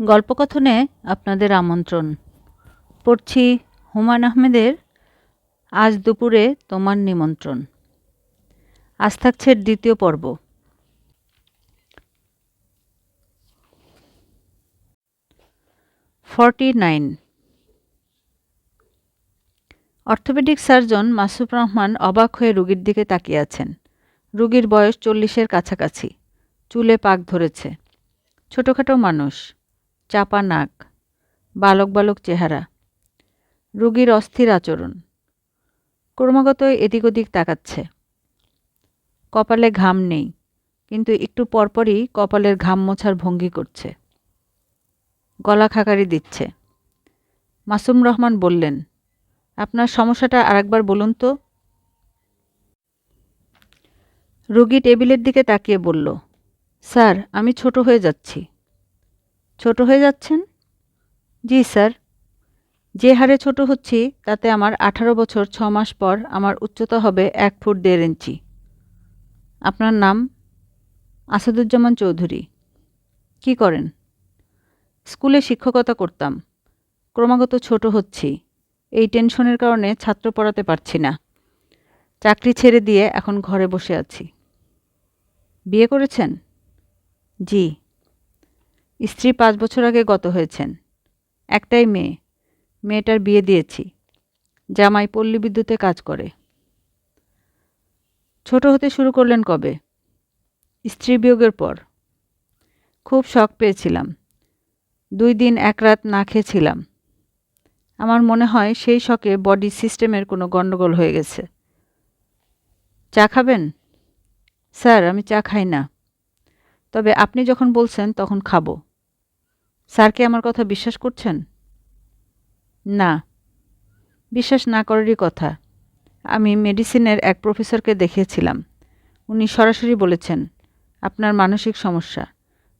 গল্পকথনে আপনাদের আমন্ত্রণ। পড়ছি হুমায়ুন আহমেদের আজ দুপুরে তোমার নিমন্ত্রণ। আজ থাকছে দ্বিতীয় পর্ব। Forty nine. Orthopedic surgeon Masuf Rahman অবাক হয়ে রুগীর দিকে তাকিয়ে আছেন। রুগীর বয়স চল্লিশের কাছাকাছি। চুলে পাক ধরেছে। ছোটোখাটো মানুষ। চাপা নাক, বালক বালক চেহারা, রুগীর অস্থির আচরণ। ক্রমাগত এদিক ওদিক তাকাচ্ছে। কপালে ঘাম নেই, কিন্তু একটু পরপরই কপালের ঘাম মোছার ভঙ্গি করছে। গলা খাকারি দিচ্ছে। মাসুম রহমান বললেন, আপনার সমস্যাটা আরেকবার বলুন তো? রুগী টেবিলের দিকে তাকিয়ে বলল, স্যার, আমি ছোট হয়ে যাচ্ছি। ছোট হয়ে যাচ্ছেন? জি, স্যার। যে হারে ছোট হচ্ছি, তাতে আমার আঠারো বছর ছ মাস পর আমার উচ্চতা হবে এক ফুট দেড় ইঞ্চি। আপনার নাম? আসাদুজ্জামান চৌধুরী। কি করেন? স্কুলে শিক্ষকতা করতাম। ক্রমাগত ছোট হচ্ছি। এই টেনশনের কারণে ছাত্র পড়াতে পারছি না। চাকরি ছেড়ে দিয়ে এখন ঘরে বসে আছি। বিয়ে করেছেন? জি। স্ত্রী পাঁচ বছর আগে গত হয়েছেন। একটাই মেয়ে। মেয়েটার বিয়ে দিয়েছি। জামাই পল্লী বিদ্যুতে কাজ করে। ছোট হতে শুরু করলেন কবে? স্ত্রী বিয়োগের পর। খুব শখ পেয়েছিলাম। দুই দিন এক রাত না খেয়েছিলাম। আমার মনে হয় সেই শখে বডি সিস্টেমের কোনো গণ্ডগোল হয়ে গেছে। চা খাবেন? স্যার, আমি চা খাই না। তবে আপনি যখন বলছেন তখন খাব। স্যারকে আমার কথা বিশ্বাস করছেন? না। বিশ্বাস না করারই কথা। আমি মেডিসিনের এক প্রফেসরকে দেখিয়েছিলাম। উনি সরাসরি বলেছেন, আপনার মানসিক সমস্যা।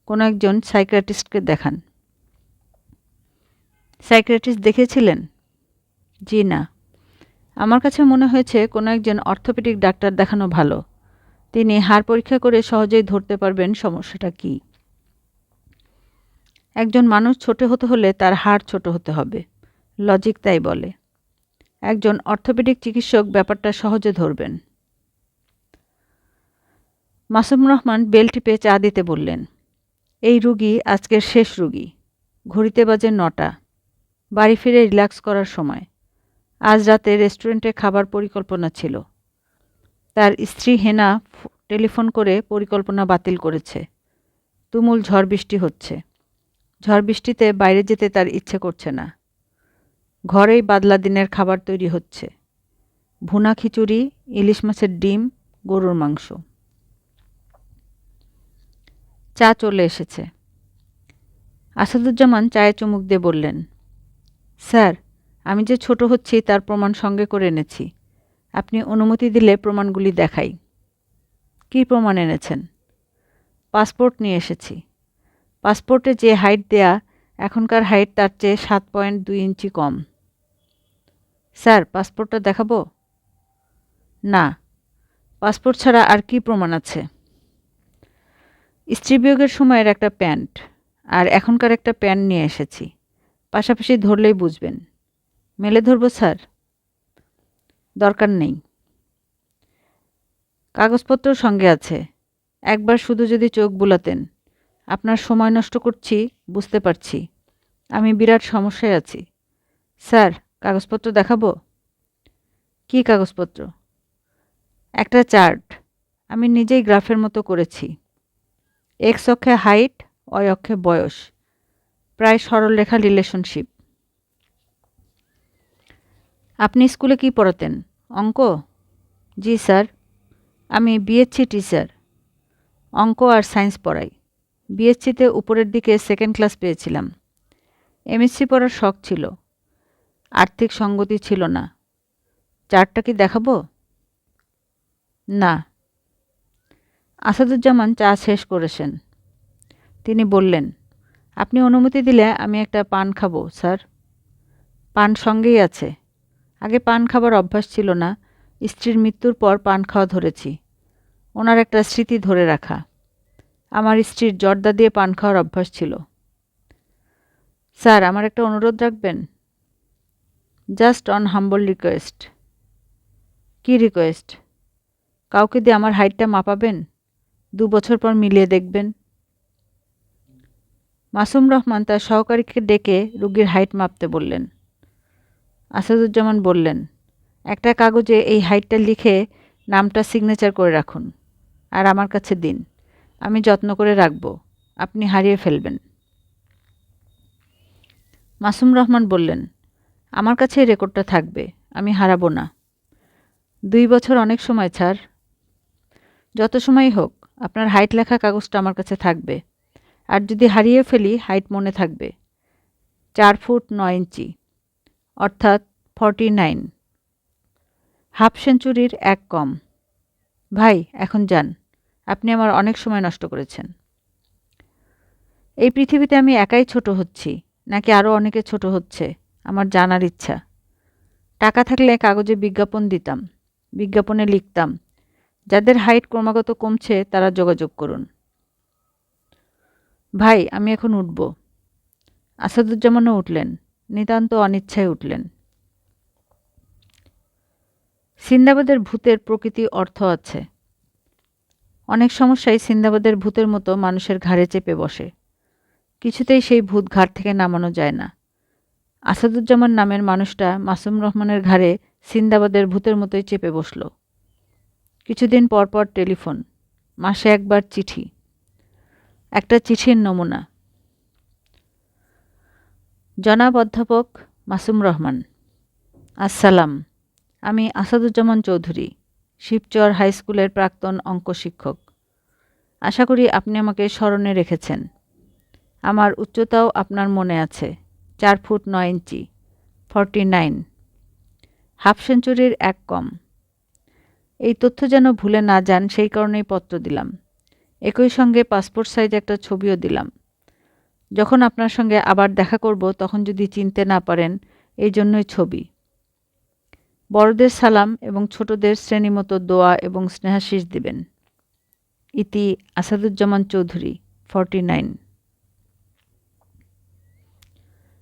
কোনো একজন সাইকিয়াট্রিস্টকে দেখান। সাইকিয়াট্রিস্ট দেখেছিলেন জি, না। আমার কাছে মনে হয়েছে কোনো একজন অর্থোপেডিক ডাক্তার দেখানো ভালো। তিনি হাড় পরীক্ষা করে সহজেই ধরতে পারবেন সমস্যাটা কী। একজন মানুষ ছোট হতে হলে তার হাড় ছোট হতে হবে। লজিক তাই বলে। একজন অর্থোপেডিক চিকিৎসক ব্যাপারটা সহজে ধরবেন। মাসুম রহমান বেল টিপে চা দিতে বললেন, এই রুগী আজকের শেষ রুগী। ঘড়িতে বাজে নটা। বাড়ি ফিরে রিল্যাক্স করার সময়। আজ রাতে রেস্টুরেন্টে খাবার পরিকল্পনা ছিল। তার স্ত্রী হেনা টেলিফোন করে পরিকল্পনা বাতিল করেছে। তুমুল ঝড় বৃষ্টি হচ্ছে। ঝড় বৃষ্টিতে বাইরে যেতে তার ইচ্ছে করছে না। ঘরেই বাদলা দিনের খাবার তৈরি হচ্ছে। ভুনা খিচুড়ি, ইলিশ মাছের ডিম, গরুর মাংস। চা চলে এসেছে। আসাদুজ্জামান চায়ে চুমুক দিয়ে বললেন, স্যার, আমি যে ছোট হচ্ছি তার প্রমাণ সঙ্গে করে এনেছি। আপনি অনুমতি দিলে প্রমাণগুলি দেখাই। কী প্রমাণ এনেছেন? পাসপোর্ট নিয়ে এসেছি। পাসপোর্টে যে হাইট দেয়া, এখনকার হাইট তার চেয়ে সাত পয়েন্ট দুই ইঞ্চি কম। স্যার, পাসপোর্টটা দেখাবো? না। পাসপোর্ট ছাড়া আর কি প্রমাণ আছে? স্ত্রী বিয়োগের সময়ের একটা প্যান্ট আর এখনকার একটা প্যান্ট নিয়ে এসেছি। পাশাপাশি ধরলেই বুঝবেন। মেলে ধরবো, স্যার? দরকার নেই। কাগজপত্র সঙ্গে আছে। একবার শুধু যদি চোখ বুলাতেন। আপনার সময় নষ্ট করছি, বুঝতে পারছি। আমি বিরাট সমস্যায় আছি। স্যার, কাগজপত্র দেখাবো? কি কাগজপত্র? একটা চার্ট। আমি নিজেই গ্রাফের মতো করেছি। এক্স অক্ষে হাইট অয় অক্ষে বয়স। প্রায় সরলরেখা রিলেশনশিপ। আপনি স্কুলে কি পড়াতেন? অঙ্ক? জি, স্যার। আমি বিএসসি টিচার অঙ্ক আর সায়েন্স পড়াই। বিএসসিতে উপরের দিকে সেকেন্ড ক্লাস পেয়েছিলাম। এমএসসি পড়ার শখ ছিল। আর্থিক সঙ্গতি ছিল না। চারটা কি দেখাবো? না। আসাদুজ্জামান চা শেষ করেছেন। তিনি বললেন, আপনি অনুমতি দিলে আমি একটা পান খাব, স্যার। পান সঙ্গেই আছে। আগে পান খাবার অভ্যাস ছিল না। স্ত্রীর মৃত্যুর পর পান খাওয়া ধরেছি। ওনার একটা স্মৃতি ধরে রাখা। আমার স্ত্রীর জর্দা দিয়ে পান খাওয়ার অভ্যাস ছিল। স্যার, আমার একটা অনুরোধ রাখবেন? জাস্ট অন হাম্বল রিকোয়েস্ট কী রিকোয়েস্ট কাউকে দিয়ে আমার হাইটটা মাপাবেন? দু বছর পর মিলিয়ে দেখবেন। মাসুম রহমান তার সহকারীকে ডেকে রুগীর হাইট মাপতে বললেন। আসাদুজ্জামান বললেন, একটা কাগজে এই হাইটটা লিখে নামটা সিগনেচার করে রাখুন, আর আমার কাছে দিন। আমি যত্ন করে রাখব। আপনি হারিয়ে ফেলবেন। মাসুম রহমান বললেন, আমার কাছে এই রেকর্ডটা থাকবে, আমি হারাবো না। দুই বছর অনেক সময় ছাড় যত সময়ই হোক, আপনার হাইট লেখা কাগজটা আমার কাছে থাকবে। আর যদি হারিয়ে ফেলি, হাইট মনে থাকবে। চার ফুট নয় ইঞ্চি, অর্থাৎ ফর্টি নাইন। হাফ সেঞ্চুরির এক কম। ভাই, এখন যান। আপনি আমার অনেক সময় নষ্ট করেছেন। এই পৃথিবীতে আমি একাই ছোট হচ্ছি, নাকি আরও অনেকে ছোট হচ্ছে? আমার জানার ইচ্ছা। টাকা থাকলে কাগজে বিজ্ঞাপন দিতাম, বিজ্ঞাপনে লিখতাম। যাদের হাইট ক্রমাগত কমছে, তারা যোগাযোগ করুন। ভাই, আমি এখন উঠব। আসাদুজ্জামানও উঠলেন, নিতান্ত অনিচ্ছায় উঠলেন। সিন্দাবাদের ভূতের প্রকৃতি অর্থ আছে। অনেক সমস্যায় সিন্দাবাদের ভূতের মতো মানুষের ঘাড়ে চেপে বসে। কিছুতেই সেই ভূত ঘাট থেকে নামানো যায় না। আসাদুজ্জামান নামের মানুষটা মাসুম রহমানের ঘাড়ে সিন্দাবাদের ভূতের মতোই চেপে বসল। কিছুদিন পর পর টেলিফোন, মাসে একবার চিঠি। একটা চিঠির নমুনা। জনাব অধ্যাপক মাসুম রহমান, আসসালাম। আমি আসাদুজ্জামান চৌধুরী। শিবচর হাই স্কুলের প্রাক্তন অঙ্ক শিক্ষক। আশা করি আপনি আমাকে স্মরণে রেখেছেন। আমার উচ্চতাও আপনার মনে আছে, চার ফুট নয় ইঞ্চি, ফর্টি নাইন। হাফ সেঞ্চুরির এক কম। এই তথ্য যেন ভুলে না যান, সেই কারণেই পত্র দিলাম। একই সঙ্গে পাসপোর্ট সাইজ একটা ছবিও দিলাম। যখন আপনার সঙ্গে আবার দেখা করব, তখন যদি চিনতে না পারেন, এই জন্যই ছবি। বড়দের সালাম এবং ছোটদের শ্রেণীমতো দোয়া এবং স্নেহাশিস দিবেন। ইতি আসাদুজ্জামান চৌধুরী, ফর্টি নাইন।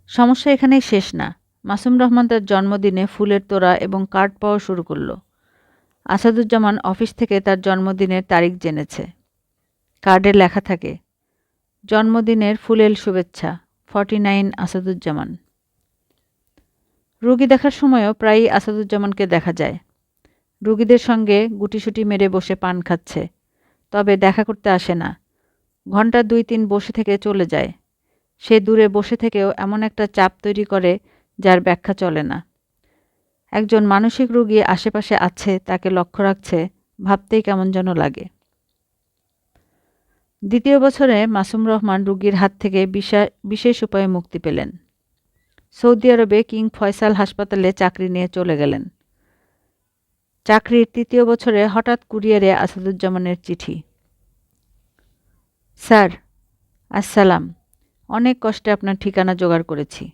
সমস্যা এখানেই শেষ না। মাসুম রহমান তার জন্মদিনে ফুলের তোড়া এবং কার্ড পাওয়া শুরু করল। আসাদুজ্জামান অফিস থেকে তার জন্মদিনের তারিখ জেনেছে। কার্ডে লেখা থাকে, জন্মদিনের ফুলেল শুভেচ্ছা, ফর্টি নাইন আসাদুজ্জামান। রুগী দেখার সময়ও প্রায়ই আসাদুজ্জামানকে দেখা যায়। রুগীদের সঙ্গে গুটিসুটি মেরে বসে পান খাচ্ছে, তবে দেখা করতে আসে না। ঘণ্টা দুই তিন বসে থেকে চলে যায়। সে দূরে বসে থেকেও এমন একটা চাপ তৈরি করে যার ব্যাখ্যা চলে না। একজন মানসিক রোগী আশেপাশে আছে, তাকে লক্ষ্য রাখছে, ভাবতেই কেমন যেন লাগে। দ্বিতীয় বছরে মাসুম রহমান রুগীর হাত থেকে বিশেষ উপায়ে মুক্তি পেলেন। সৌদি আরবে কিং ফয়সাল হাসপাতালে চাকরি নিয়ে চলে গেলেন। চাকরির তৃতীয় বছরে হঠাৎ কুরিয়ারে আসাদুজ্জামানের চিঠি। স্যার, আসসালাম। অনেক কষ্টে আপনার ঠিকানা জোগাড় করেছি।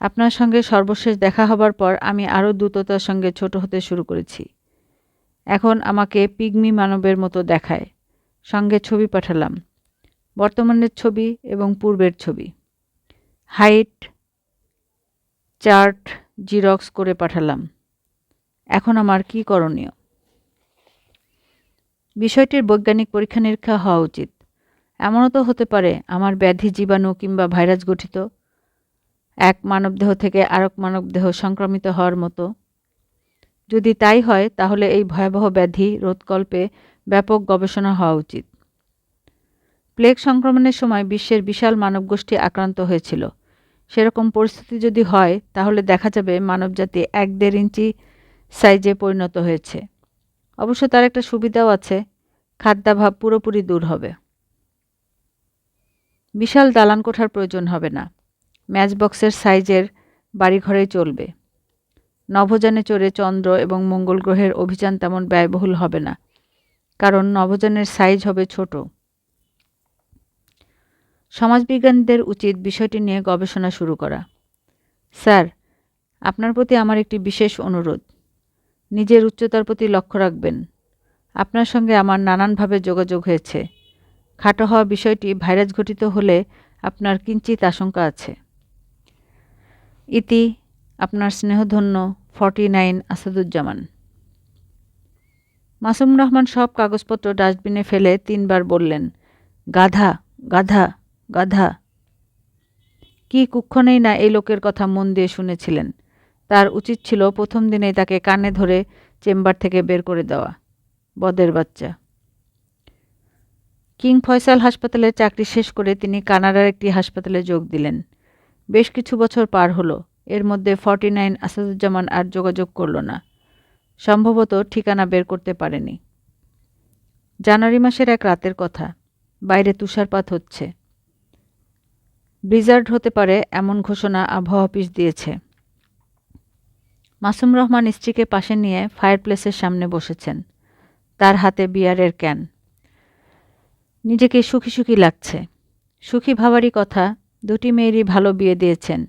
আপনার সঙ্গে সর্বশেষ দেখা হবার পর আমি আরও দ্রুততার সঙ্গে ছোট হতে শুরু করেছি। এখন আমাকে পিগমি মানবের মতো দেখায়। সঙ্গে ছবি পাঠালাম। বর্তমানের ছবি এবং পূর্বের ছবি। হাইট চার্ট জিরক্স করে পাঠালাম। এখন আমার কি করণীয়? বিষয়টির বৈজ্ঞানিক পরীক্ষা নিরীক্ষা হওয়া উচিত। এমনও তো হতে পারে, আমার ব্যাধি জীবাণু কিংবা ভাইরাস গঠিত এক মানবদেহ থেকে আরেক মানবদেহ সংক্রমিত হওয়ার মতো। যদি তাই হয়, তাহলে এই ভয়াবহ ব্যাধি রোধকল্পে ব্যাপক গবেষণা হওয়া উচিত। প্লেগ সংক্রমণের সময় বিশ্বের বিশাল মানবগোষ্ঠী আক্রান্ত হয়েছিল। সেরকম পরিস্থিতি যদি হয়, তাহলে দেখা যাবে মানবজাতি এক দেড় ইঞ্চি সাইজে পরিণত হয়েছে। অবশ্য তার একটা সুবিধাও আছে, খাদ্যাভাব পুরোপুরি দূর হবে। বিশাল দালান কোঠার প্রয়োজন হবে না। ম্যাচ বক্সের সাইজের বাড়িঘরেই চলবে। নভোযানে চড়ে চন্দ্র এবং মঙ্গল গ্রহের অভিযান তেমন ব্যয়বহুল হবে না, কারণ নভোযানের সাইজ হবে ছোট। সমাজবিজ্ঞানীদের উচিত বিষয়টি নিয়ে গবেষণা শুরু করা। স্যার, আপনার প্রতি আমার একটি বিশেষ অনুরোধ। নিজের উচ্চতার প্রতি লক্ষ্য রাখবেন। আপনার সঙ্গে আমার নানানভাবে যোগাযোগ হয়েছে। খাটো হওয়া বিষয়টি ভাইরাস ঘটিত হলে আপনার কিঞ্চিত আশঙ্কা আছে। ইতি, আপনার স্নেহধন্য ফর্টি নাইন আসাদুজ্জামান। মাসুম রহমান সব কাগজপত্র ডাস্টবিনে ফেলে তিনবার বললেন, গাধা গাধা। গাধা। কি কুক্ষণেই না এই লোকের কথা মন দিয়ে শুনেছিলেন। তার উচিত ছিল প্রথম দিনেই তাকে কানে ধরে চেম্বার থেকে বের করে দেওয়া, বদের বাচ্চা। কিং ফয়সাল হাসপাতালে চাকরি শেষ করে তিনি কানাডার একটি হাসপাতালে যোগ দিলেন। বেশ কিছু বছর পার হলো, এর মধ্যে ফর্টি নাইন আসাদুজ্জামান আর যোগাযোগ করল না। সম্ভবত ঠিকানা বের করতে পারেনি। জানুয়ারি মাসের এক রাতের কথা, বাইরে তুষারপাত হচ্ছে। ব্রিজার্ড হতে পারে এমন ঘোষণা আবহাওয়া অফিস দিয়েছে। মাসুম রহমান স্ত্রীকে পাশে নিয়ে ফায়ারপ্লেসের সামনে বসেছেন। তার হাতে বিয়ারের ক্যান। নিজেকে সুখী সুখী লাগছে। সুখী ভাবারই কথা, দুটি মেয়েরই ভালো বিয়ে দিয়েছেন।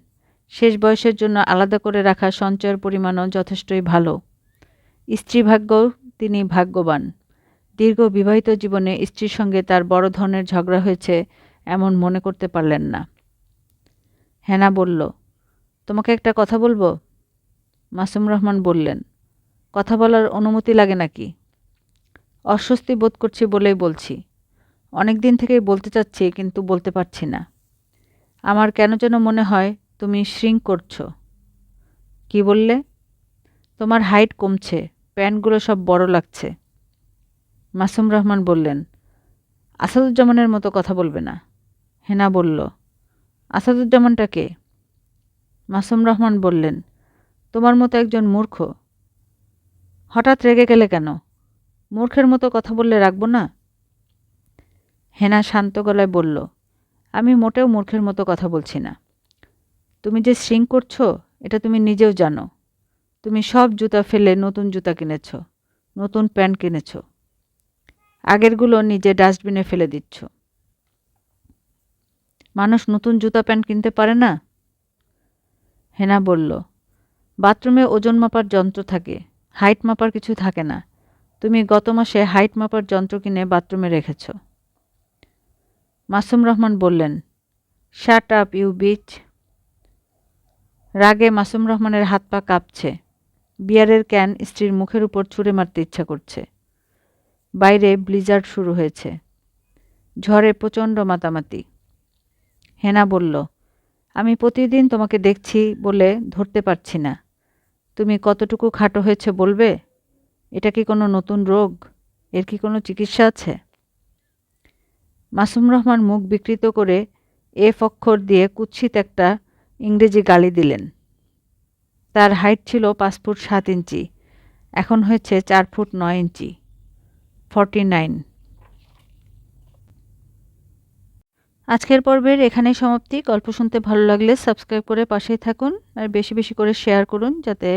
শেষ বয়সের জন্য আলাদা করে রাখা সঞ্চয়ের পরিমাণও যথেষ্টই ভালো। স্ত্রী ভাগ্যও তিনি ভাগ্যবান। দীর্ঘ বিবাহিত জীবনে স্ত্রীর সঙ্গে তার বড় ধরনের ঝগড়া হয়েছে, এমন মনে করতে পারলেন না। হেনা বলল, তোমাকে একটা কথা বলব? মাসুম রহমান বললেন, কথা বলার অনুমতি লাগে নাকি? অস্বস্তি বোধ করছি বলেই বলছি। অনেক দিন থেকেই বলতে চাচ্ছি, কিন্তু বলতে পারছি না। আমার কেন যেন মনে হয় তুমি শ্রিঙ্ক করছ। কি বললে? তোমার হাইট কমছে, প্যান্টগুলো সব বড় লাগছে। মাসুম রহমান বললেন, আসাদুজ্জামানের মতো কথা বলবে না। হেনা বলল আসাদুজ্জামানটা কে? মাসুম রহমান বললেন, তোমার মতো একজন মূর্খ। হঠাৎ রেগে গেলে কেন? মূর্খের মতো কথা বললে রাখব না? হেনা শান্ত গলায় বলল, আমি মোটেও মূর্খের মতো কথা বলছি না। তুমি যে শ্রিং করছ, এটা তুমি নিজেও জানো। তুমি সব জুতা ফেলে নতুন জুতা কিনেছ, নতুন প্যান্ট কিনেছ। আগেরগুলো নিজে ডাস্টবিনে ফেলে দিচ্ছ। মানুষ নতুন জুতা প্যান্ট কিনতে পারে না? হেনা বলল, বাথরুমে ওজন মাপার যন্ত্র থাকে, হাইট মাপার কিছু থাকে না। তুমি গত মাসে হাইট মাপার যন্ত্র কিনে বাথরুমে রেখেছ। মাসুম রহমান বললেন শার্ট আপ ইউ বিচ রাগে মাসুম রহমানের হাত পা কাঁপছে। বিয়ারের ক্যান স্ত্রীর মুখের উপর ছুঁড়ে মারতে ইচ্ছা করছে। বাইরে ব্লিজার্ড শুরু হয়েছে। ঝড়ে প্রচণ্ড মাতামাতি। হেনা বলল, আমি প্রতিদিন তোমাকে দেখছি বলে ধরতে পারছি না। তুমি কতটুকু খাটো হয়েছে বলবে? এটা কি কোনো নতুন রোগ? এর কি কোনো চিকিৎসা আছে? মাসুম রহমান মুখ বিকৃত করে এফ অক্ষর দিয়ে কুৎসিত একটা ইংরেজি গালি দিলেন। তার হাইট ছিল পাঁচ ফুট সাত ইঞ্চি, এখন হয়েছে চার ফুট নয় ইঞ্চি, ফর্টি নাইন। আজকের পর্বের এখানে সমাপ্তি। গল্প শুনতে ভালো লাগলে সাবস্ক্রাইব করে পাশেই থাকুন আর বেশি বেশি করে শেয়ার করুন যাতে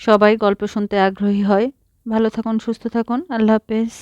সবাই গল্প শুনতে আগ্রহী হয়। ভালো থাকুন, সুস্থ থাকুন। আল্লাহ হাফেজ।